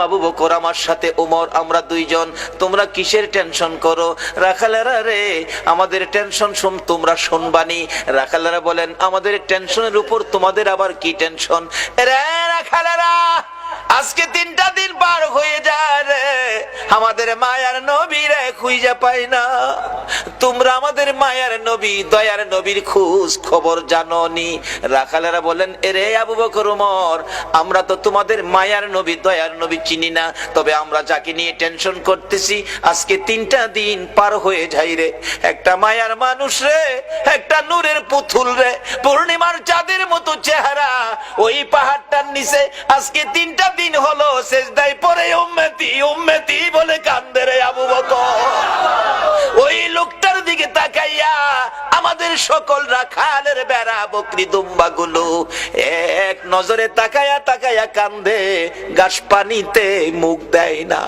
আবু বকর, আমার সাথে ওমর আমরা দুইজন। তোমরা কিসের টেনশন করো? রাখালেরা রে, আমাদের টেনশন শুন, তোমরা শুনবানি। রাখালেরা বলেন, আমাদের টেনশনের উপর তোমাদের আবার কি টেনশন? রে রাখালেরা! আজকে তিনটা দিন পার হয়ে যায় রে। আমাদের মায়ার নবী রে খুঁজে পাই না। তোমরা আমাদের মায়ার নবী, দয়ার নবীর খোঁজ খবর জানো নি রাখালেরা বলেন এরে আবু বকর উমর, আমরা তো তোমাদের মায়ার নবী, দয়ার নবী চিনি না। তবে আমরা যাকে নিয়ে টেনশন করতেছি, আজকে তিনটা দিন পার হয়ে যাই রে। একটা মায়ার মানুষ রে, একটা নূরের পুতুল রে। পূর্ণিমার চাঁদের মতো চেহারা, ওই পাহাড়টার নিচে আজকে তিনটা দিন হলো শেষদাই পরে উম্মেতি উম্মেতি বলে কান্দে রে আবু বকর। ওই লোকটার দিকে তাকাইয়া আমাদের সকল রাখালের বেড়া, বকরি দুম্বা গুলো এক নজরে তাকায়া তাকায়া কান্দে, গাছ পানিতে মুখ দেয় না।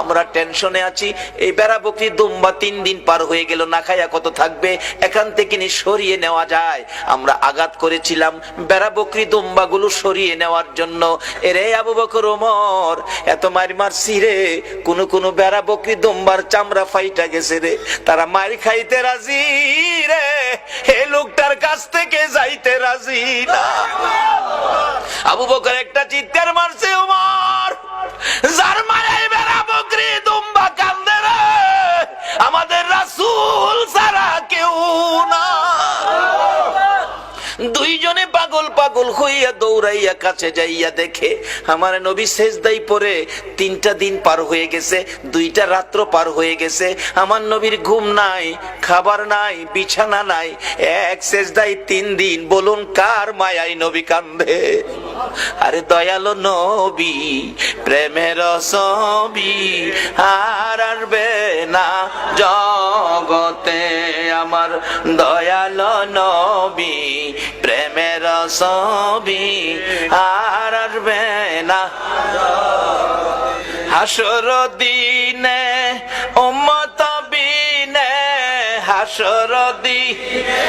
আমরা টেনশনে আছি। এই বেড়া বকরি দুম্বা তিন দিন পার হয়ে গেল, না খাইয়া কত থাকবে? এখান থেকে সরিয়ে নেওয়া যায়। আমরা আঘাত করেছিলাম বেড়া বকরি দুম্বা গুলো সরিয়ে নেওয়ার জন্য। এরে আবু বকর ওমর, এত মার মারছি রে। কোন কোন বেড়া বকরি দুম্বার চামড়া ফাইটা গেছে রে। তারা মার খাইতে রাজি রে। হে লোকটার কাছ থেকে যাইতে রাজি না। আবু বকর একটা চিৎকার মারছে ওমর। যার মারাই বেড়া বকরি পাগল পাগল হইয়া দৌড়াইয়া কাছে যাইয়া দেখে আমার নবী শেষদাই পরে তিনটা দিন পার হয়ে গেছে, দুইটা রাত্র পার হয়ে গেছে। আমার নবীর ঘুম নাই, খাবার নাই, বিছানা নাই। এক শেষদাই তিন দিন, বলুন কার মায়াই নবী কান্দে? আরে দয়ালো নবী, প্রেমের ছবি আর আসবে না জগতে আমার দয়াল নবী, প্রেমের ছবি আর আসবে না। হাসর দিনে, উম্মত বিনে, হাসর দিনে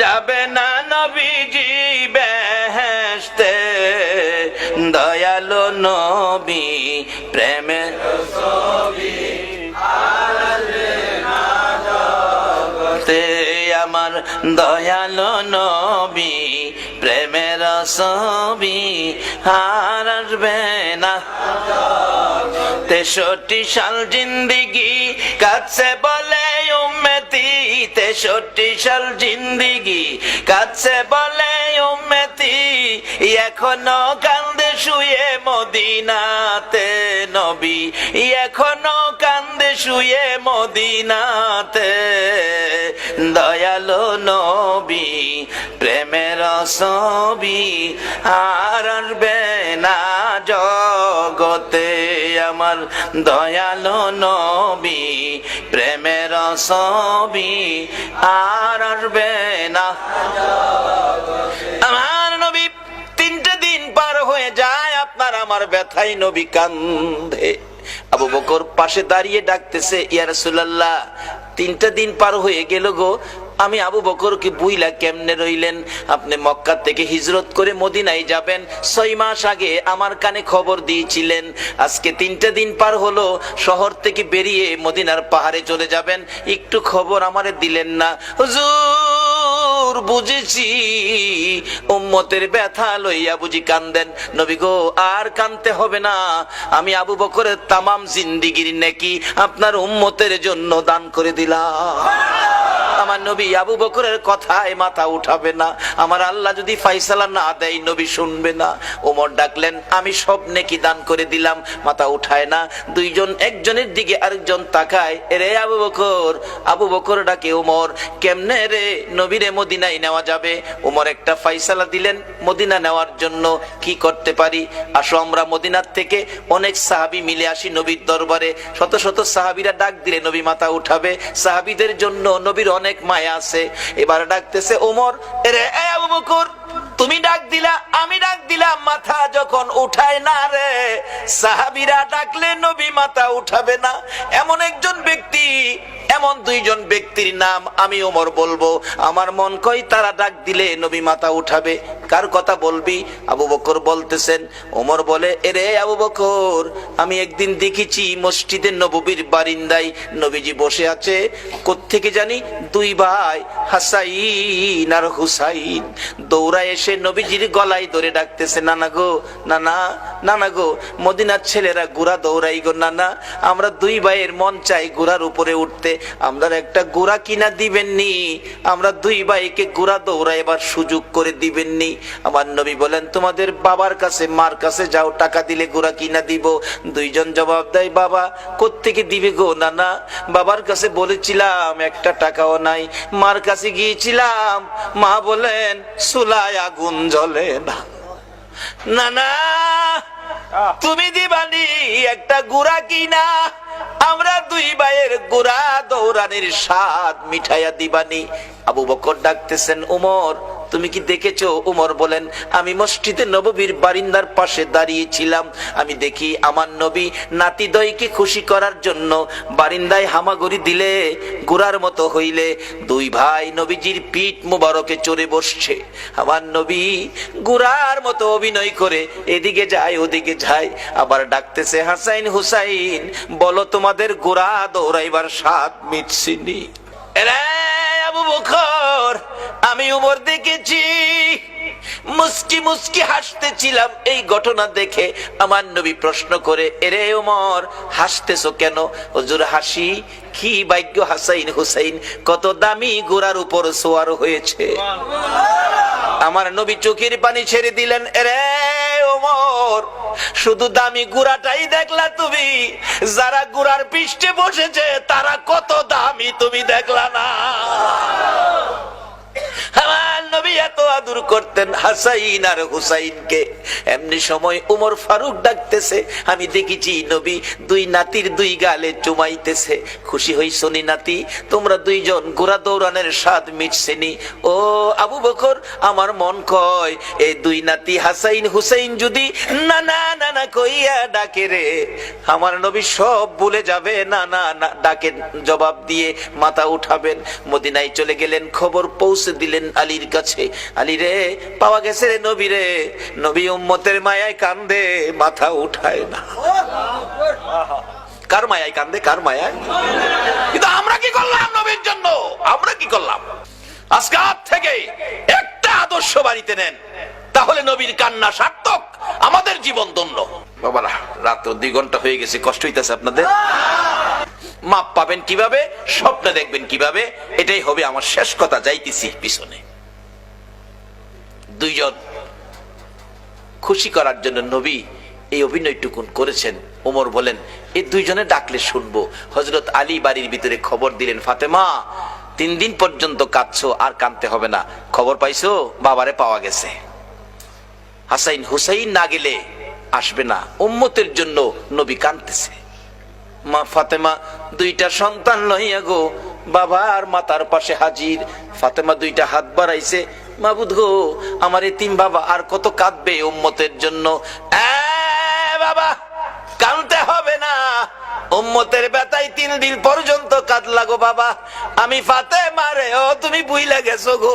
যাবে না নবীজি দয়ালো নবী প্রেমের তে আমার দয়ালো নবী প্রেমের ছবি আসবে না। তেষট্টি সাল জিন্দিগি কাছে বলে উম্মতি, তেষট্টি সাল জিন্দিগি কাছে বলে উম্মতি, এখনও কান্দে শুয়ে মদিনাতে নবী। এখনও কান্দে শুয়ে মদিনাতে। দয়ালো নবী, প্রেমের ছবি আর আসবে না জগতে আমার। দয়ালো নবী, প্রেমের ছবি আর আসবে না। আমার ব্যথাই নবী কান্ধে আবু বকর পাশে দাঁড়িয়ে ডাকতেছে, ইয়া রাসূলুল্লাহ, তিনটা দিন পার হয়ে গেল গো, আমি আবু বকরকে বুইলা কেমনে রইলেন? আপনি মক্কা থেকে হিজরত করে মদিনায় যাবেন। ছয় মাস আগে আমার কানে খবর দিয়েছিলেন, আজকে তিনটা দিন পার হলো, শহর থেকে বেরিয়ে মদিনার পাহাড়ে চলে যাবেন। একটু খবর আমারে দিলেন না। হুজুর! বুঝেছি। উম্মতের ব্যথা লইয়া বুঝি কান্দেন। নবী গো, আর কানতে হবে না। আমি আবু বকরের তামাম জিন্দিগির নাকি আপনার উম্মতের জন্য দান করে দিলাম। নবী আবু বকরের কথায় মাথা উঠাবে না। আমার আল্লাহ যদি ফাইসালা না দেয়, নবী শুনবে না। ওমর ডাকলেন, আমি সব নেকি দান করে দিলাম, মাথা উঠায় না। দুইজন একজনের দিকে আরেকজন তাকায় রে আবু বকর আবু বকর ডাকে ওমর, কেমনে রে নবীরে মদিনায় নেওয়া যাবে? ওমর একটা ফাইসালা দিলেন, মদিনা নেওয়ার জন্য কি করতে পারি? আসো আমরা মদিনার থেকে অনেক সাহাবি মিলে আসি নবীর দরবারে। শত শত সাহাবিরা ডাক দিলে নবী মাথা উঠাবে। সাহাবিদের জন্য নবীর অনেক মায়া আছে, এবার ডাকতেছে, ওমর আবু বকর, তুমি ডাক দিলা, আমি ডাক দিলাম, মাথা যখন উঠায় না রে, সাহাবিরা ডাকলে নবী মাথা উঠাবে না। এমন একজন ব্যক্তি এমন দুইজন ব্যক্তির নাম আমি ওমর বলব। আমার মন কই তারা ডাক দিলে নবী মাথা উঠাবে। কার কথা বলবি? আবু বকর বলতেছেন, ওমর বলে, এরে আবু বকর, আমি একদিন দেখেছি মসজিদে নববীর বারিন্দায় নবীজি বসে আছে। কোত্থেকে জানি? দুই ভাই হাসাইন আর হুসাইন। দৌড়া এসে নবীজির গলায় ধরে ডাকতেছে, নানা গো, নানা নানা গো, মদিনার ছেলেরা গুড়া দৌড়াই গো, নানা। আমরা দুই ভাইয়ের মন চাই গুড়ার উপরে উঠতে। আমরা একটা গুড়া কিনা দিবেননি। আমরা দুই ভাইকে গুড়া দৌড়া এবার সুযোগ করে দিবেননি। আমার নবী বলেন তোমাদের বাবার কাছে মার কাছে যাও টাকা দিলে গোড়া কিনা দিব। দুইজন জবাব দেয় বাবা কোত্থেকে দিবে গো নানা? বাবার কাছে বলেছিলাম একটা টাকাও নাই। মার কাছে গিয়েছিলাম। মা বলেন সুলায় আগুন জ্বলে না। না না তুমি দিবানি একটা গুড়া কিনা। আমরা দুই ভাইয়ের গোড়া দৌড়ানির স্বাদ মিঠাইয়া দিবানি। আবু বকর ডাকতেছেন উমর তুমি কি দেখেছ? উমর বলেন, আমি মসজিদে নববীর বারিন্দার পাশে দাঁড়িয়েছিলাম। আমি দেখি আমার নবী নাতিদয়কে খুশি করার জন্য বারিন্দায় হামাগুড়ি দিলে, গুড়ার মতো হইলে। দুই ভাই নবীজির পিঠ মুবারকে চড়ে বসছে। আমার নবী গুড়ার মতো অভিনয় করে এদিকে যায়, ওদিকে যায়। আবার ডাকতেছে, হাসাইন হুসাইন, বলো তোমাদের গোড়া দৌড়াইবার স্বাদ মিটছিনি আবু বকর! আমি উমর দেখেছি। মুস্কি মুস্কি হাসতেছিলাম এই ঘটনা দেখে। আমার নবী প্রশ্ন করে, এরে উমর, হাসতেছো কেন? হুজুর হাসি? কি ভাগ্য হাসাইন হুসাইন? কত দামি গোড়ার উপর সোয়ার হয়েছে। আমার নবী চোখের পানি ছেড়ে দিলেন, এরে ওমর শুধু দামি গুড়াটাই দেখলা তুমি। যারা গুড়ার পৃষ্ঠে বসেছে, তারা কত দামি তুমি দেখলা না। আমার আমি দেখেছি নবী দুই নাতির দুই গালে চুমাইতেছে। খুশি হই শনি নাতি? তোমরা দুইজন গোড়া দৌড়ানের স্বাদ মিটছেনি ও আবু বকর, আমার মন কয় এই দুই নাতি হাসাইন হুসাইন যদি না না নবী সব যাবে না না ডাকে জবাব দিয়ে মাথা উঠাবেন। মদিনায় চলে গেলেন, খবর পৌঁছে দিলেন আলীর আলী রে, পাওয়া গেছে রে নবী রে। নবী উম্মতের মায়ায় কান্দে, মাথা উঠায় না। কার মায়ায় কান্দে, কার মায়ায়? কিন্তু আমরা কি করলাম নবীর জন্য? আমরা কি করলাম? আজকে আজ থেকে একটা আদর্শ বাড়িতে নেন, তাহলে নবীর কান্না সার্থক, আমাদের জীবন ধন্য। বাবারা, রাত দুই ঘণ্টা হয়ে গেছে, কষ্ট হইতেছে আপনাদের? মাপ পাবেন কীভাবে, স্বপ্ন দেখবেন কীভাবে, এটাই হবে আমার শেষ কথা, যাইতেছি পিছনে। দুইজন খুশি করার জন্য নবী এই অভিনয়টুকুন করেছেন। ওমর বলেন এই দুইজনে ডাকলে শুনব। হজরত আলী বাড়ির ভিতরে খবর দিলেন, ফাতেমা, তিন দিন পর্যন্ত কাঁদছো, আর কাঁদতে হবে না। খবর পাইছো? বাবারে পাওয়া গেছে। হাসাইন হুসাইন না গেলে আসবে না। উম্মতের জন্য নবী কাঁদতেছে। মা ফাতেমা, দুইটা সন্তান লইয়া গো। বাবা আর মাতার পাশে হাজির। ফাতেমা দুইটা হাত বাড়াইছে মাবুদ গো, আমার এতিম বাবা আর কত কাঁদবে উম্মতের জন্য। বাবা, কানতে হবে না। উম্মতের বেতায় তিন দিন পর্যন্ত কাঁদলা গো বাবা। আমি ফাতে মারে ও তুমি বুইলা গেছো গো।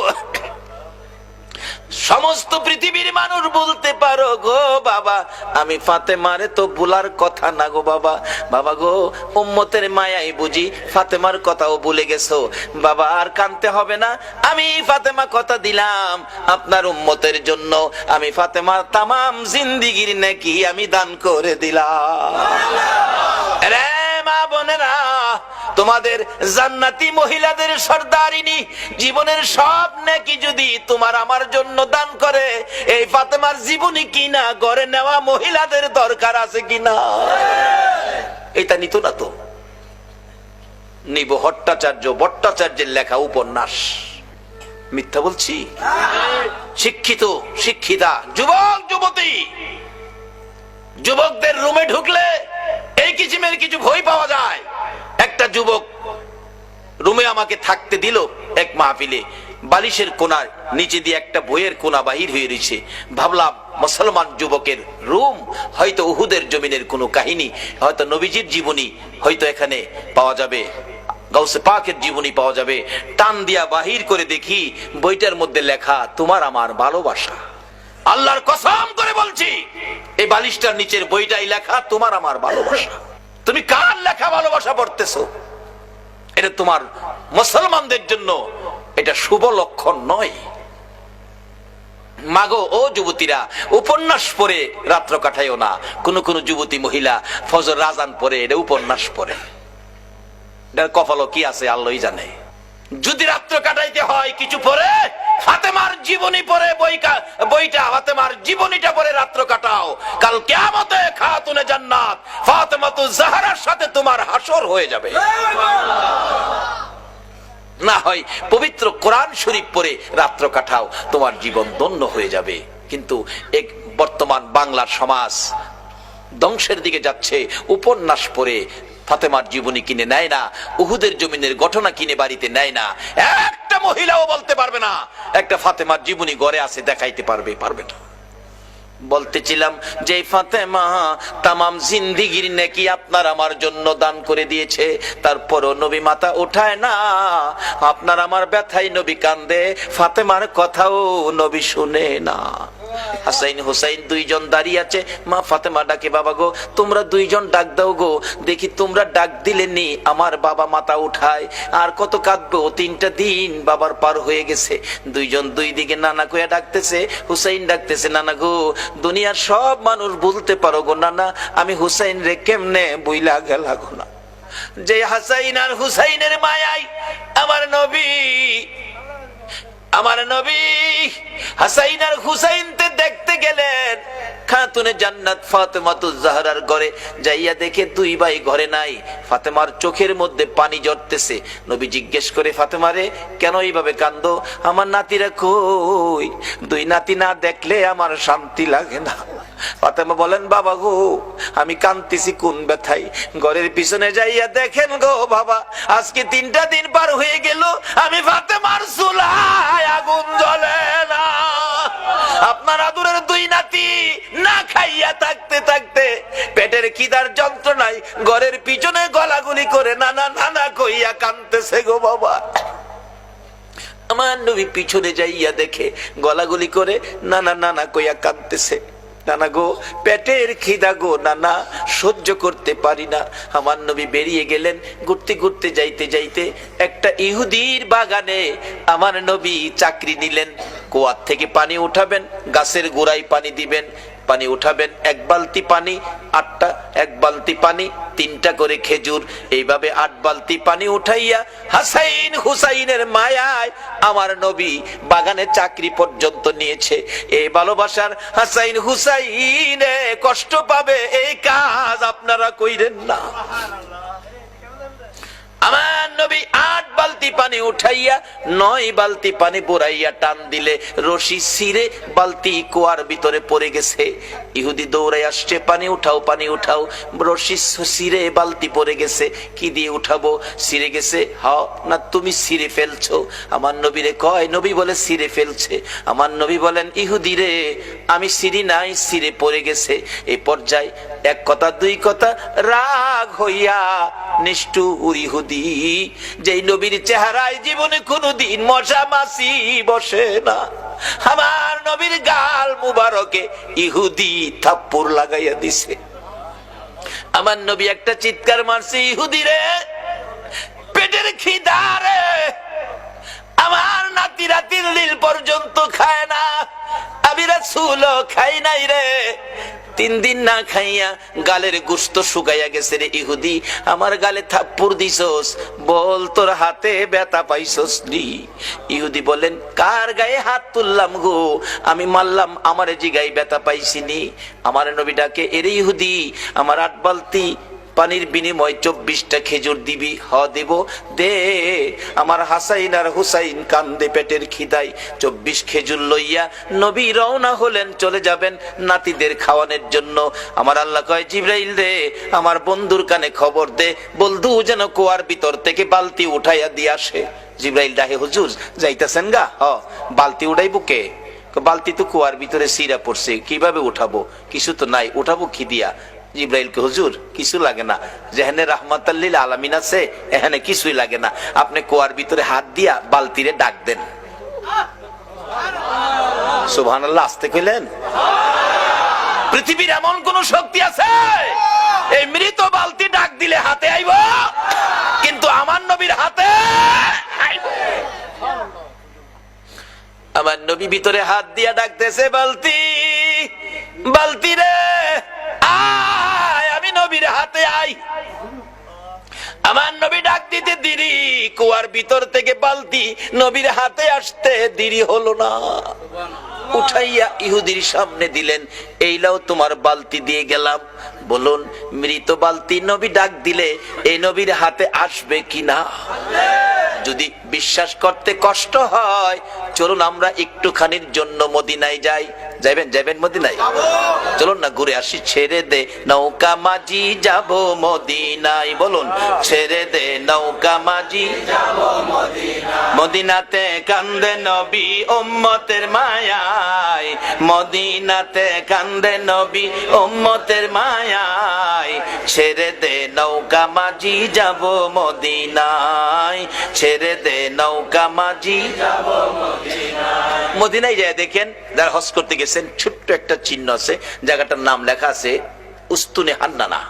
সমস্ত পৃথিবীর মানুষ বলতে পারো গো বাবা। আমি ফাতে মারে তো বুলার কথা না গো বাবা। বাবা গো, উম্মতের মায়াই বুঝি, ফাতেমার কথাও ভুলে গেছো। বাবা, আর কানতে হবে না। আমি ফাতেমা কথা দিলাম আপনার উম্মতের জন্য। আমি ফাতেমার তামাম জিন্দিগির নাকি আমি দান করে দিলাম। রে মা বোনেরা তোমাদের জান্নাতি মহিলাদের সর্দারিনী, জীবনের সব নাকি যদি তোমার আমার জন্য দান করে, এই ফাতেমার জীবনী কিনা, গড়ে নেওয়া মহিলাদের দরকার আছে কিনা? এটা নিত না তো। নিব ভট্টাচার্য ভট্টাচার্যের লেখা উপন্যাস। মিথ্যা বলছি? শিক্ষিত, শিক্ষিতা, যুবক, যুবতী। যুবকদের রুমে ঢুকলে এই কিচিমের কিছু ভয় পাওয়া যায়। একটা যুবক রুমে আমাকে থাকতে দিল এক মাহফিলে। বালিশের কোনার নিচে দিয়ে একটা বইয়ের কোনা বাহির হয়ে রয়েছে। ভাবলাম, মুসলমান যুবকের রুম, হয়তো উহুদের জমিনের কোনো কাহিনী, হয়তো নবীজির জীবনী, হয়তো এখানে পাওয়া যাবে। গাউসে পাকের জীবনী পাওয়া যাবে। টান দিয়া বাহির করে দেখি, বইটার মধ্যে লেখা, তোমার আমার ভালোবাসা। আল্লাহর কসম করে বলছি, এই বালিশটার নিচের বইটাই লেখা, তোমার আমার ভালোবাসা। তুমি কার লেখা ভালোবাসা পড়তেছো? এটা তোমার মুসলমানদের জন্য এটা শুভ লক্ষণ নয়। মাগো, ও যুবতীরা, উপন্যাস পড়ে রাত্র কাটাইও না। কোন কোন যুবতী মহিলা ফজর রাজান পরে এটা উপন্যাস পড়ে। এটার কপালও কি আছে, আল্লাহই জানে। যদি রাত্র কাটাইতে হয়, কিছু পরে তোমার পবিত্র কোরআন শরীফ পরে রাত্র কাটাও, তোমার জীবন ধন্য হয়ে যাবে। কিন্তু এক বর্তমান বাংলার সমাজ ধ্বংসের দিকে যাচ্ছে, উপন্যাস পড়ে ফাতেমার জীবনী কিনে নেয় না, উহুদের জমিনের ঘটনা কিনে বাড়িতে নেয় না। একটা মহিলাও বলতে পারবে না। একটা ফাতেমার জীবনী গড়ে আছে, দেখাইতে পারবে পারবে না। বলতেছিলাম যে ফাতেমা তামাম জিন্দিগির নাকি আপনার আমার জন্য দান করে দিয়েছে, তারপরও নবী মাতা উঠায় না। আপনার আমার ব্যথাই নবী কান্দে, ফাতেমার কথাও নবী শুনে না। হাসাইন হুসাইন দুইজন দাঁড়িয়ে আছে। মা ফাতেমা ডাকে, বাবা গো, তোমরা দুইজন ডাক দাও গো। দেখি তোমরা ডাক দিলে নি, আমার বাবা মাতা উঠায়। আর কত কাঁদবো, তিনটা দিন বাবার পার হয়ে গেছে। দুইজন দুই দিকে নানা কইয়া ডাকতেছে, হুসাইন ডাকতেছে, নানা গো, দুনিয়ার সব মানুষ বলতে পারো গো নানা, আমি হুসাইন রে কেমনে বইলা গেলা গো না? যে হাসাইন আর হুসাইনের মায়াই আমার নবী আমার নবী হাসাইন আর হুসাইনতে দেখতে গেলেন। খাতুনে জান্নাত ফাতেমাতুজ জাহরার ঘরে যাইয়া দেখে দুই ভাই ঘরে নাই। ফাতেমার চোখের মধ্যে পানি জড়তেছে নবী জিজ্ঞেস করে ফাতেমারে কেন এইভাবে কান্দো? আমার নাতিরা কই? দুই নাতি না দেখলে আমার শান্তি লাগে না। ফাতেমা বলেন, বাবা গো, আমি কান্তিছি কোন ব্যথাই ঘরের পিছনে যাইয়া দেখেন গো বাবা, আজকে তিনটা দিন পার হয়ে গেল, আমি ফাতেমার চুলায় আগুন জ্বলে না। আপনার আদুরের দুই নাতি না খাইয়া থাকতে থাকতে পেটের খিদার যন্ত্রণায় ঘরের পিছনে গলাগুলি করে নানা নানা কইয়া কানতেছে গো বাবা। আমার নবী পিছনে যাইয়া দেখে গলাগুলি করে নানা নানা কইয়া কাঁদতেছে। নানা গো, পেটের খিদা গো, নানা, সহ্য করতে পারি না। আমার নবী বেরিয়ে গেলেন, ঘুরতে ঘুরতে যাইতে যাইতে একটা ইহুদির বাগানে আমার নবী চাকরি নিলেন। কুয়ার থেকে পানি উঠাবেন, গাছের গোড়ায় পানি দিবেন পানি উঠাবেন, এক বালতি পানি, আটটা, এক বালতি পানি, তিনটা করে খেজুর, এইভাবে আট বালতি পানি উঠাইয়া হাসাইন হুসাইনের মায়ায় আমার নবী বাগানে চাকরি পর্যন্ত নিয়েছে। এই ভালোবাসার হাসাইন হুসাইনে কষ্ট পাবে, এই কাজ আপনারা কইরেন না। নবী আট বালতি পানি উঠাইয়া, নয় বালতি পানি বোরাইয়া টান দিলে, রশি সিরে বালতি কুয়ার ভিতরে পড়ে গেছে। ইহুদি দৌড়াই আসছে, পানি উঠাও পানি উঠাও, রশি সিরে বালতি পড়ে গেছে। কি দিয়ে উঠাবো? সিরে গেছে হ না তুমি সিরে ফেলছো। আমার নবীরে কয়, নবী বলে সিরে ফেলছে। আমার নবী বলেন, ইহুদি রে, আমি সিরি নাই সিরে পড়ে গেছে। এই পর্যায়ে এক কথা, দুই কথা, রাগ হইয়া নিষ্ঠুর ইহুদি, যেই নবীর চেহারায় জীবনে কোনোদিন মশা মাসি বসে না। আমার নবীর গাল মুবারকে ইহুদি থাপ্পড় লাগাইয়া দিছে। আমার নবী একটা চিৎকার মারছে, ইহুদি রে, পেটের খিদারে আমার নাতিরা রাতির দিল পর্যন্ত খায় না। আমি রাসূল খাই নাই রে। তিন দিন না খাইয়া গালের গুস্ত শুকাইয়া গেছে রে ইহুদি। আমার গালে থাপ্পুর দিছস, বল তোর হাতে ব্যথা পাইছস নি। ইহুদি বলেন কার গায়ে হাত তুললাম গো? আমি মারলাম, আমার জিগাই ব্যথা পাইছিনি আমার নবী ডাকে, এরে ইহুদি, আমার আট বালতি পানির বিনিময় চব্বিশটা খেজুর দিবি, হ দেব, দে। আমার হাসাইন আর হুসাইন কান্দে পেটের খিদাই চব্বিশ খেজুর লইয়া নবী রওনা হলেন, চলে যাবেন নাতিদের খাওয়ানোর জন্য। আমার আল্লাহ কয়, জিব্রাইল রে, আমার বন্ধুর কানে খবর দে। বন্ধু যেন কুয়ার ভিতর থেকে বালতি উঠাইয়া দিয়ে আসে। জিব্রাইল ডাহে হুজুর, যাইতেছেন গা? হ, বালতি উঠাই বুকে বালতি তো কুয়ার ভিতরে সিরা পড়ছে, কীভাবে উঠাবো? কিছু তো নাই, উঠাবো কি দিয়া? জিব্রাইলকে হুজুর কিছু লাগে না। যেখানে রাহমাতাল্লিল আলামিন আছে এখানে কিছুই লাগে না। আপনি কুয়ার ভিতরে হাত দিয়া বালতিরে ডাক দেন। সুবহানাল্লাহ। আসতে কইলেন। পৃথিবীর এমন কোন শক্তি আছে? এই মৃত বালতি ডাক দিলে হাতে আইব কিন্তু আমার নবীর হাতে আমার নবী ভিতরে হাত দিয়া ডাকতেছে বালতি বালতি রে নবীর হাতে আই। আমার নবী ডাক দিতে দেরি, কুয়ার ভিতর থেকে বালতি নবীর হাতে আসতে দেরি হলো না। উঠাইয়া ইহুদির সামনে দিলেন এইলাও তোমার বালতি দিয়ে গেলাম। বলুন, মৃত বালতি নবী ডাক দিলে এই নবীর হাতে আসবে কিনা? যদি বিশ্বাস করতে কষ্ট হয় চলুন আমরা একটুখানির জন্য মদিনায় যাই। যাইবেন যাইবেন মদিনায়? চলুন না, ঘুরে আসি, ছেড়ে দে নৌকা মাঝি, যাব মদিনায়। বলুন, ছেড়ে দে নৌকা মাঝি মদিনাতে কান্দে নবী উম্মতের মায়ায়। মদিনাতে কান্দে নবী উম্মতের মায়ায়। ছেড়ে দে নৌকা মাঝি, যাব মদিনায়। ছেড়ে দে নৌকা মাঝি মদিনায়। যায় দেখেন, যারা হজ করতে গেছেন, ছোট্ট একটা চিহ্ন আছে, জায়গাটার নাম লেখা আছে, উস্তুনে হান্নানা।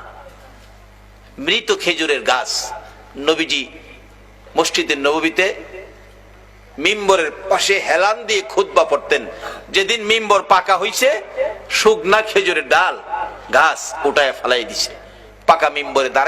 মৃত খেজুরের গাছ। নবীজি মসজিদের নবীতে মিম্বরের পাশে হেলান দিয়ে খুতবা পড়তেন। যেদিন মিম্বর পাকা হইছে, শুকনা খেজুরের ডাল গাছ উঠায় ফেলাই দিছে। পাকা মিম্বরে